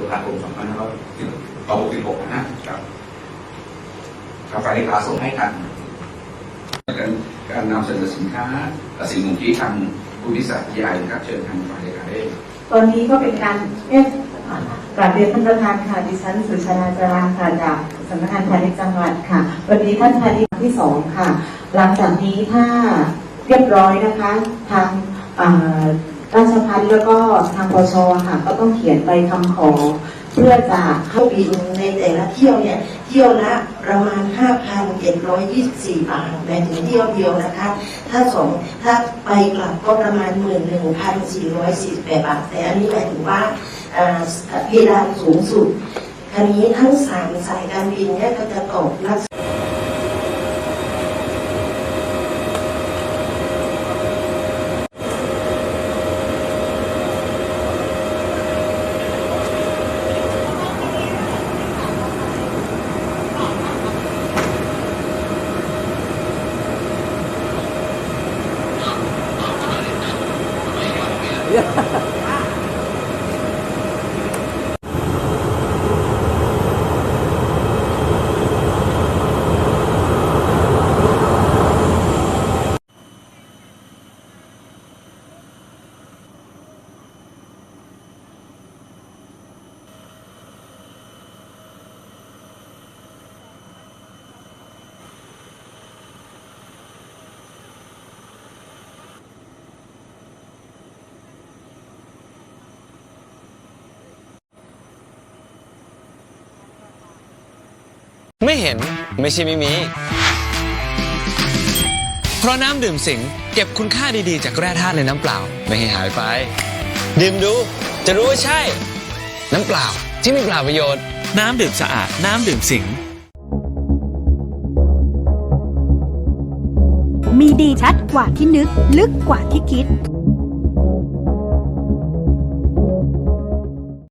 ตุลาคม2566นะครับกับการเลขาส่งให้กันการการนำเสนอสินค้าสิ่งหนึ่งที่ทางผู้วิสัชยายนะครับเชิญทางฝ่ายเลขาได้ตอนนี้ก็เป็นการเอ๊ะกราบเรียนท่านประธานค่ะดิฉันสุชาดาจาราค่ะจากสำนักงานพาณิชย์จังหวัดค่ะ วันนี้ท่านพาณิชย์ที่สองค่ะ หลังจากนี้ถ้าเรียบร้อยนะคะ ทางอ่า ราชพัฒแล้วก็ทางปชค่ะ ก็ต้องเขียนใบคำขอ เพื่อจะเข้าบินในแต่ละเที่ยวเนี่ยเที่ยวละประมาณ 5,724 บาทแม้ถึงเที่ยวเดียวนะคะ ถ้าสองถ้าไปกลับก็ประมาณ 11,448 บาท แต่อันนี้หมายถึงว่าอ่าเพดานสูงสุดคันนี้ทั้งสามสายการบินเนี่ยก็จะตกลักษณะ 哈哈。 ไม่เห็นไม่ใช่ไม่มี เพราะน้ำดื่มสิงเก็บคุณค่าดีๆ จากแร่ธาตุในน้ำเปล่า ไม่ให้หายไป ดื่มดู จะรู้ว่าใช่ น้ำเปล่าที่ไม่เปล่าประโยชน์ น้ำดื่มสะอาด น้ำดื่มสิง มีดีชัดกว่าที่นึก ลึกกว่าที่คิด